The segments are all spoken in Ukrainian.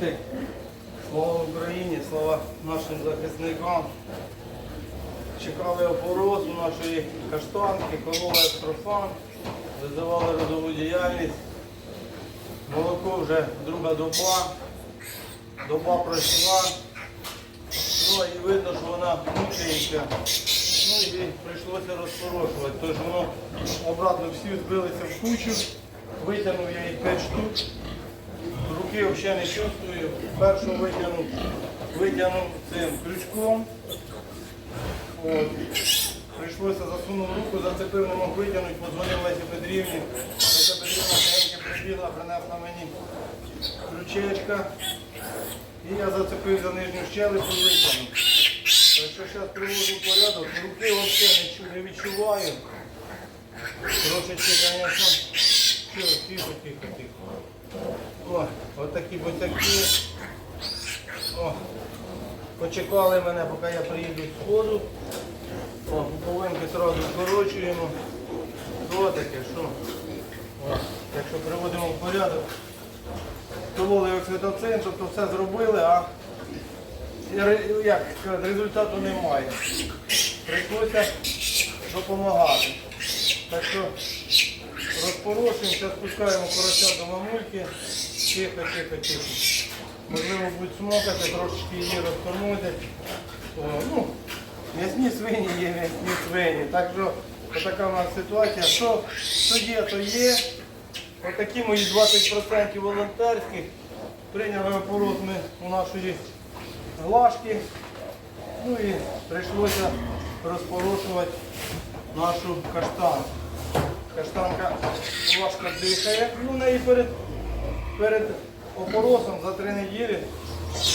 житель. Слава Україні, слава нашим захисникам. Чекали опорозу нашої каштанки, кололи астрофан, визивали родову діяльність. Молоко вже друга доба, доба пройшла. Ну і видно, що вона мучається. Ну і прийшлося розпорошувати. Тож воно обратно всі збилися в кучу, витягнув я їх 5 штук. Руки взагалі не чувствую. Першу витягнув, витягнув цим крючком. От. Прийшлося засунув руку, зацепив, не мог витягнути, подзвонив Лесі Петрівні. Леся Петрівна тихенько прибігла, принесла мені крючечка. І я зацепив за нижню щелепу і витягнув. Так що зараз приводжу порядок, руки взагалі не, відчуваю. Трошечки, звісно, тихо, тихо, тихо. О, от такі босяки. О, почекали мене, поки я приїду з ходу. О, пуповинки одразу скорочуємо. Що таке, що? О, так що приводимо в порядок. Кололи окситоцин, тобто все зробили, а як результату немає. Прийшлося допомагати. Так що розпорошуємо, зараз спускаємо порося до мамульки. Тихо, тихо, тихо. Можливо, будуть смокати, трошечки її розкормити. Ну, м'ясні свині є м'ясні свині. Так що така у нас ситуація. Що, що є, то є. Отакі мої 20% волонтерських. Прийняли опорот ми у нашої глажки. Ну і прийшлося розпорошувати нашу каштанку. Каштанка важко дихає. Ну, в неї перед, перед опоросом за три неділі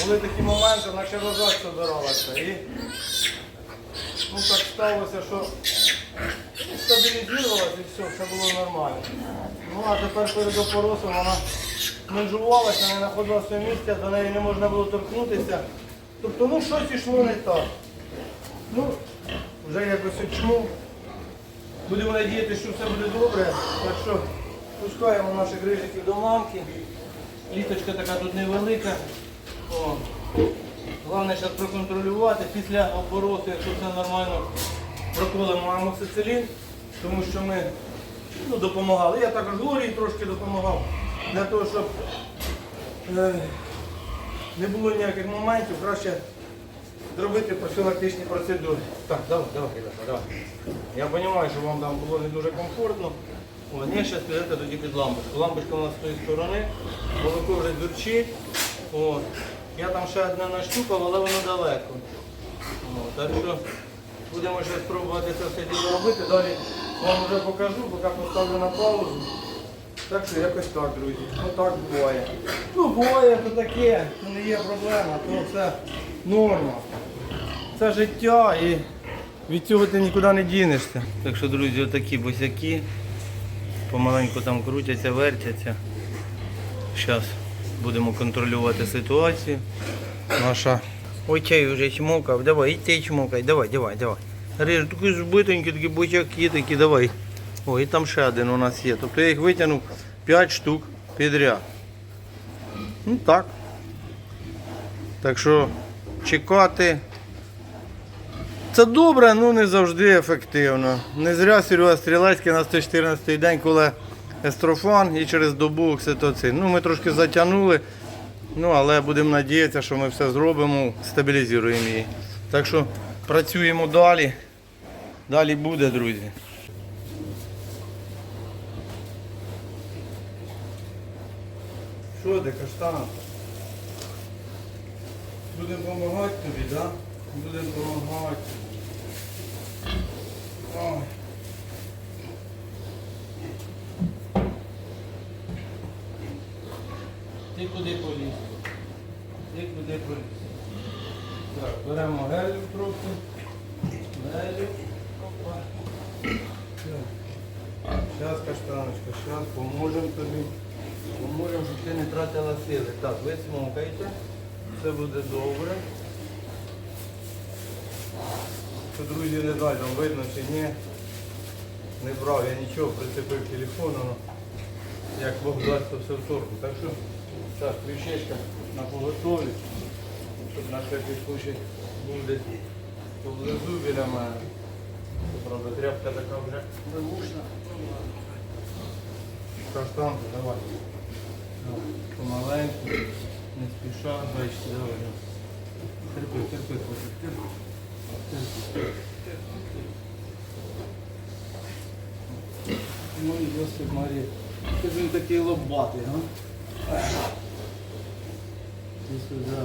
були такі моменти, наче рожать собиралася. І ну, так сталося, що стабілізувалася і все, все було нормально. Ну а тепер перед опоросом вона межувалася, не знаходила своє місця, до неї не можна було торкнутися. Тобто ну щось йшло не так. Ну, вже якось чому. Будемо надіятися, що все буде добре. Так що пускаємо наших грижиків до мамки. Літочка така тут невелика. О. Головне зараз проконтролювати. Після обороту, якщо все нормально, проколимо амоксицилін, тому що ми ну, допомагали. Я також Глорії трошки допомагав для того, щоб е, не було ніяких моментів, краще зробити профілактичні процедури. Так, давай, давай, ребята, давай. Я розумію, що вам там було не дуже комфортно. О, ні, зараз підете тоді під лампочку. Лампочка у нас з тої сторони, молоко вже дурчить. Я там ще одне нащупав, але воно далеко. О, так що будемо ще спробувати це все діло робити. Далі вам вже покажу, поки поставлю на паузу. Так що якось так, друзі. Ну так буває. Ну буває, то таке, не є проблема, то це норма. Це життя і від цього ти нікуди не дінешся. Так що, друзі, отакі босяки. Помаленьку там крутяться, вертяться. Зараз будемо контролювати ситуацію. Наша. Ой, чай вже чмокав, давай, і ти чмокай, давай, давай, давай. Риж, такі збитенькі, такі бочаки такі, давай. О, і там ще один у нас є. Тобто я їх витягнув 5 штук підряд. Ну так. Так що чекати. Це добре, але не завжди ефективно. Не зря Серега Стрілецький на 114-й день, коли естрофан і через добу окситоцин. Ну, ми трошки затягнули, ну, але будемо надіятися, що ми все зробимо, стабілізуємо її. Так що працюємо далі. Далі буде, друзі. Що ти, каштан? Будемо допомагати тобі, так? Да? Будемо допомагати. Ой. Ти куди поліз? Ти куди поліз? Так, беремо гелю трохи. Гелю. Опа. Зараз, каштаночка, зараз поможемо тобі. Поможемо, щоб ти не тратила сили. Так, ви смокайте. Все буде добре. Що, друзі, не знаю, там видно чи ні. Не брав я нічого, прицепив телефон, воно як Бог дасть, то все в торгу. Так що Так, крючечка на поготові, щоб на всякий случай був десь поблизу біля мене. Правда, тряпка така вже вивушна. Каштанку, давай. Давай, Помаленьку, не спіша, бачите, давай. Терпи, терпи, терпи. Терпи, терпи. Мой Йосип Марія. Ти ж він такий лобатий, га? Іди сюди.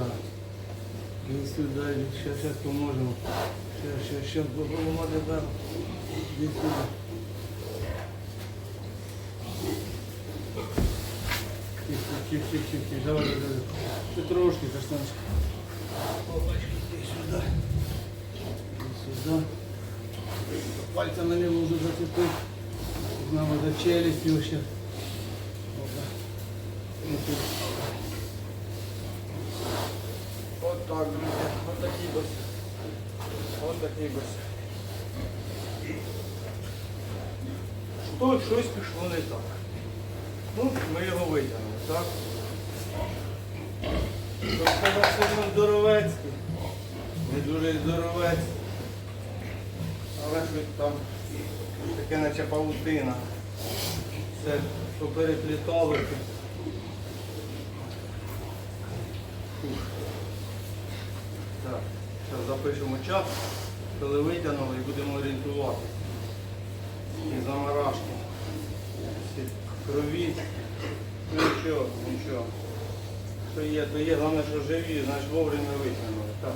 Іди сюди, ще, ще поможемо. Ще, ще, ще, попробуємо тепер. Іди сюди. Тихо, тихо, тихо, тихо. Давай, давай, давай. Трошки, каштанчик. Опачки, іди сюди. Іди сюди. Пальцями не можу зацепити. Нам за челюстью ще. Опа. Ну, тут. От так, друзі. От такий бос. От такий бос. Що, щось пішло не так. Ну, ми його витягнули, так? Розказав сильно здоровецький. Не дуже й здоровецький. Але щось там таке наче паутина. Все поперепліталося. Фух. Так, зараз запишемо час, коли витягнули і будемо орієнтувати. І замарашки. Всі крові. Ну нічого, нічого. Що є, головне, що живі, значить вовремя витягнули. Так.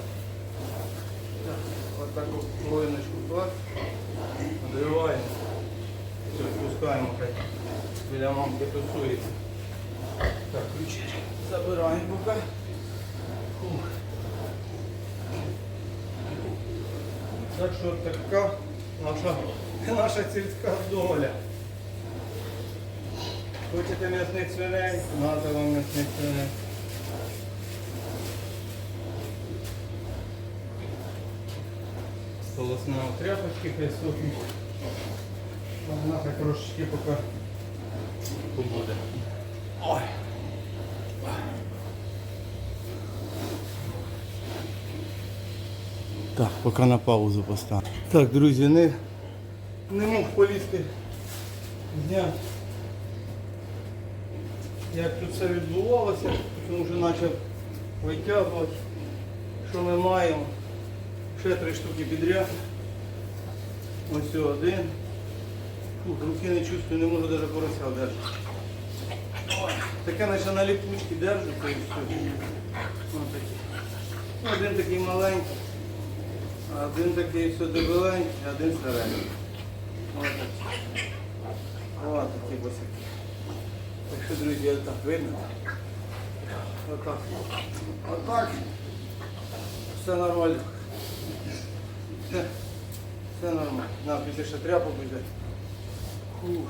Так, от таку половиночку клас. Надриваємо. Все, спускаємо хай. Біля мамки тусується. Так, ключички забираємо поки. Так що така наша, наша сільська доля. Хочете м'ясних свиней? Надо вам м'ясних свиней. Полосна тряпочки хай сохнуть. А наша трошечки поки побуде. Ой. Так, поки на паузу поставлю. Так, друзі, не, не мог полізти зняти, як тут все відбувалося, тому що почав витягувати, що ми маємо. Ще три штуки підряд. Ось один. Фух, руки не чувствую, не можу навіть порося держати. Таке наче на ліпучки держу, то і все. Ось такі. Ну, Один такий маленький, один такий все дебеленький, один середній. Ось такі. Ось такі босики. Так що, друзі, отак видно. Отак. Отак. Все нормально. Все, все нормально. На, після ще тряпок буде. Фух.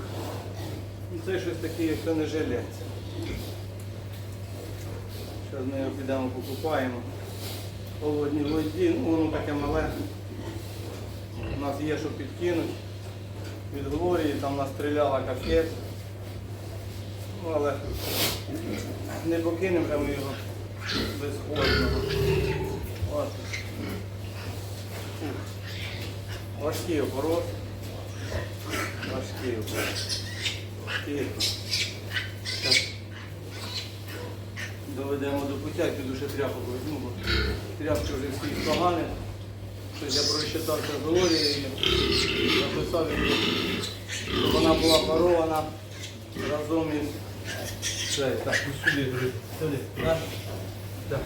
Ну, Це щось таке, як то не жалеться. Зараз ми його підемо покупаємо. В холодній воді, ну воно таке мале. У нас є що підкинути. Від Глорії там настріляла капець. Ну, але не покинемо ми його без холодного. От. Фух. Важкий оборот. Важкий оборот. Важкий. Так. Доведемо до пуття, піду ще тряпку візьму, бо тряпки вже всі погані. Щось я прочитався з Глорією, написав щоб вона була парована разом із це, так, і сюди, сюди, так? Так.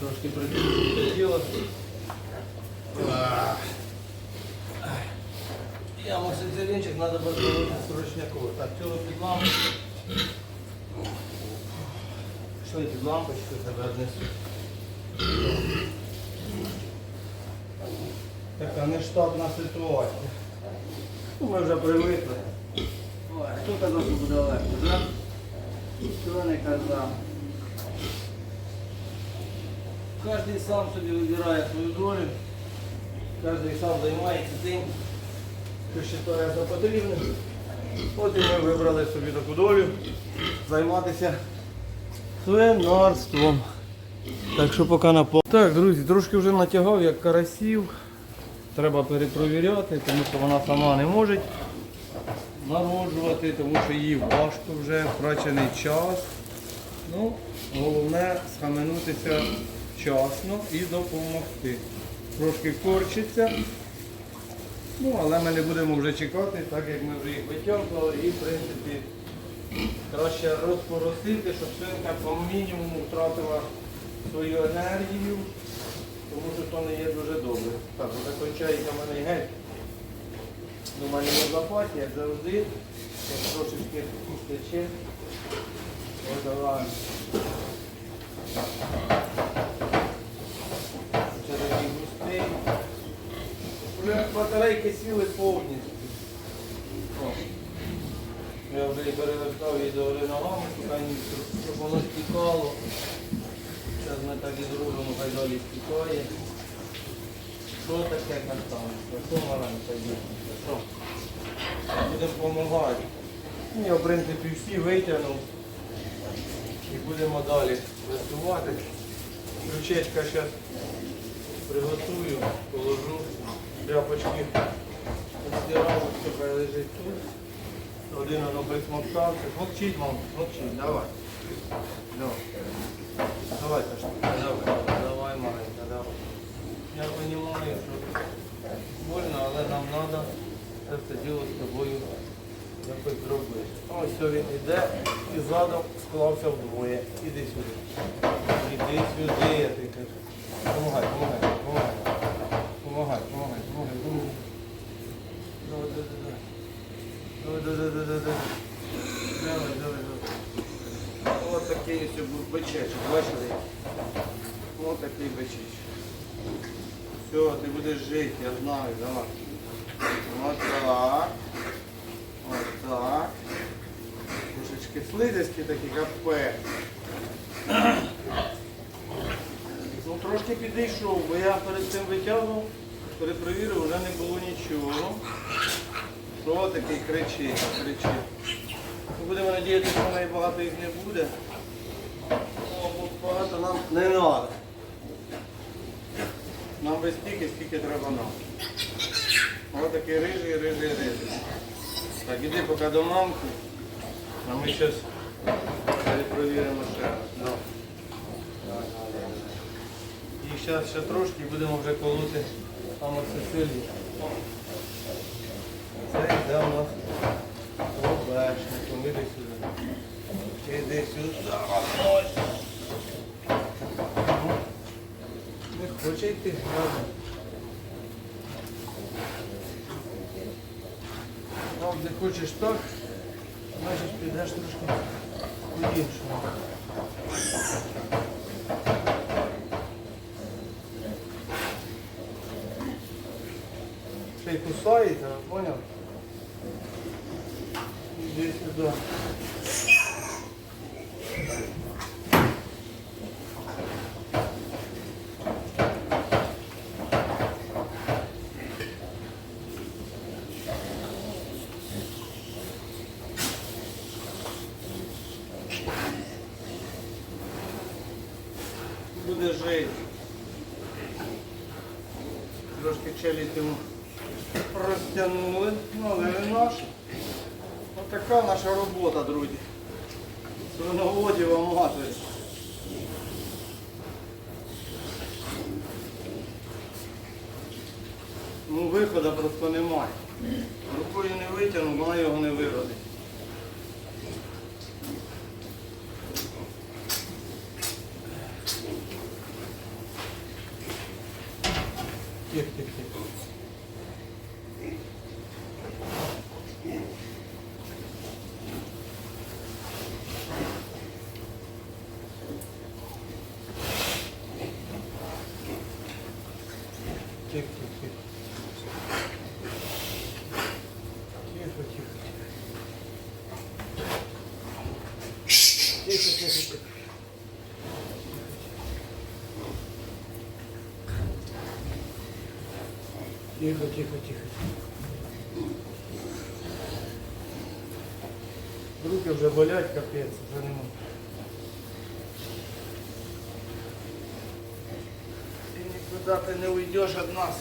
Трошки прикрутити тіло. Я мастеринчик надо было срочняково. Так, тіло під лампочку. Що я під лампочку тебе однесу? Така нештатна ситуація. Ну, Ми вже привикли. Ой, хто казав, що буде легко, так? Хто не казав? Кожен сам собі вибирає свою долю. Кожен сам займається тим, що вважає за потрібне. От і ми вибрали собі таку долю займатися свинарством. Так що поки на пол. Так, друзі, трошки вже натягав як карасів. Треба перепровіряти, тому що вона сама не може народжувати, тому що їй важко вже втрачений час. Ну, головне схаменутися вчасно і допомогти. Трошки корчиться. Ну, але ми не будемо вже чекати, так як ми вже їх витягували і в принципі краще розпоросити, щоб свинка по мінімуму втратила свою енергію, тому що то не є дуже добре. Так, закінчається в мене геть. У мене є запасі, як завжди. Як трошечки стече. Ось. Ще такий густий. Батарейки сіли повністю. О. Я вже перевертав її до гори ногами, поки щоб воно стікало. Зараз ми так і зробимо, хай далі стікає. Що таке картан? Що маленька дівчинка? Що? Будемо допомагати. Ну, Я в принципі всі витягнув. І будемо далі працювати. Крючечка зараз приготую, положу. Тряпочки стирав, все хай тут. Один воно присмоктався. Мовчіть, мам, мовчіть, давай. Давай. Сашка, давай, давай, маленька, давай. Я розумію, що больно, але нам треба це все діло з тобою якось зробити. Ось все він іде і задом склався вдвоє. Іди сюди. Іди сюди, я тобі кажу. Помагай. Помагай, помагай, помагай, помагай. Давай, давай, давай. Давай, давай, давай, такий ось був бичечок, бачили? Ось такий бичечок. Все, ти будеш жити, я знаю, давай. Ось так. Ось так. Трошечки слизисті такі, капе. Ну трошки підійшов, бо я перед цим витягнув, перепровірив, вже не було нічого. Що такий кричить, кричить. Ми будемо надіятися, що в неї багато їх не буде. О, багато нам не треба. Нам без стільки, скільки треба нам. Ось такий рижий, рижий, рижий. Так, іди поки до мамки, а ми зараз перепровіримо ще раз. Ну. І зараз ще трошки будемо вже колоти амоксицилі. Це йде у нас обешником. Іди сюди. Іди сюди. Хоче йти. Ладно. Ну, не хочеш так, значить підеш трошки по-іншому. Ще й поняв? Іди сюди. Буде жити. Трошки челюсть йому розтягнули, ну але він наш. Отака наша робота, друзі. Свиноводів аматори. Ну виходу просто немає. Рукою не витягну, вона його не виродить. Тихо, тихо, тихо. Руки вже болять, капець, вже не можу. Ти нікуди ти не уйдешь від нас.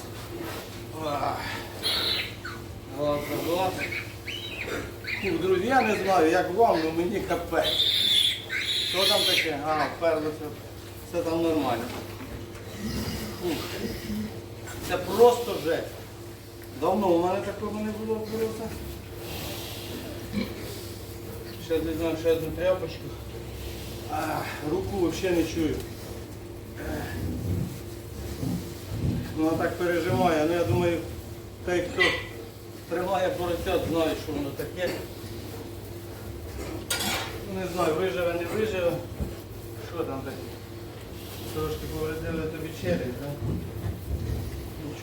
Глаза, глаза. Друзі, я не знаю, як вам, але мені капець. Що там таке? А, вперше все там нормально. Фу. Це просто жесть. Давно у мене такого не було просто. Ще візьмемо ще одну тряпочку. Ах, руку взагалі не чую. Вона так переживає, ну я думаю, той, хто тримає поросят, знає, що воно таке. Не знаю, виживе, не виживе. Що там таке? Трошки повредили тобі челюсть, так?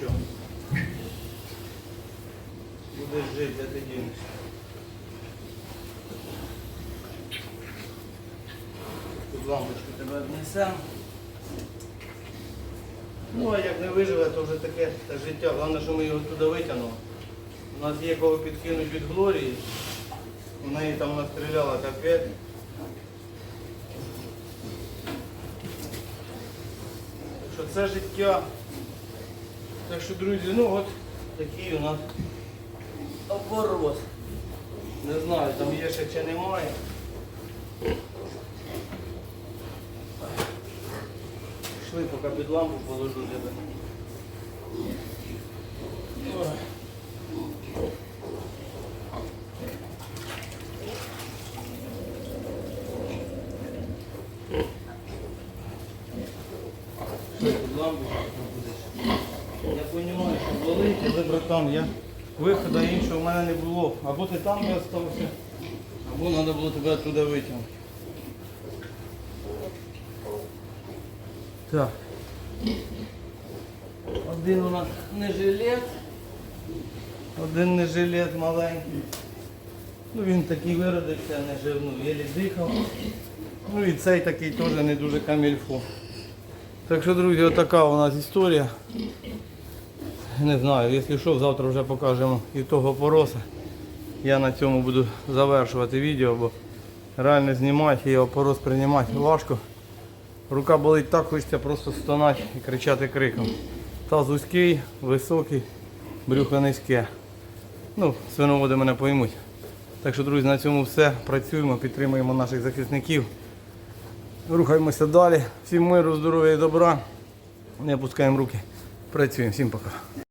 Нічого. Будеш жити, де ти дінешся. Тут лампочку тебе віднесемо. Ну, а як не виживе, то вже таке та життя. Головне, що ми його туди витягнули. У нас є кого підкинуть від Глорії. У неї там настріляла капець. Що це життя. Так що, друзі, ну от такий у нас опорос. Не знаю, там є ще чи немає. Шли, поки під лампу положу тебе. Ой. Що, під лампу будеш? Я розумію, що але, я виходу іншого в мене не було. Або ти там не остався, або треба було тебе оттуда витягнути. Так. Один у нас не жилет. Один не жилет маленький. Ну він такий виродився, не жив, ну, єлі дихав. Ну і цей такий теж не дуже камільфо. Так що, друзі, отака у нас історія. Не знаю, якщо що, завтра вже покажемо і того пороса. Я на цьому буду завершувати відео, бо реально знімати і опорос приймати важко. Рука болить так, хочеться просто стонати і кричати криком. Таз вузький, високий, брюхо низьке. Ну, свиноводи мене поймуть. Так що, друзі, на цьому все. Працюємо, підтримуємо наших захисників. Рухаємося далі. Всім миру, здоров'я і добра. Не опускаємо руки. Працюємо. Всім пока.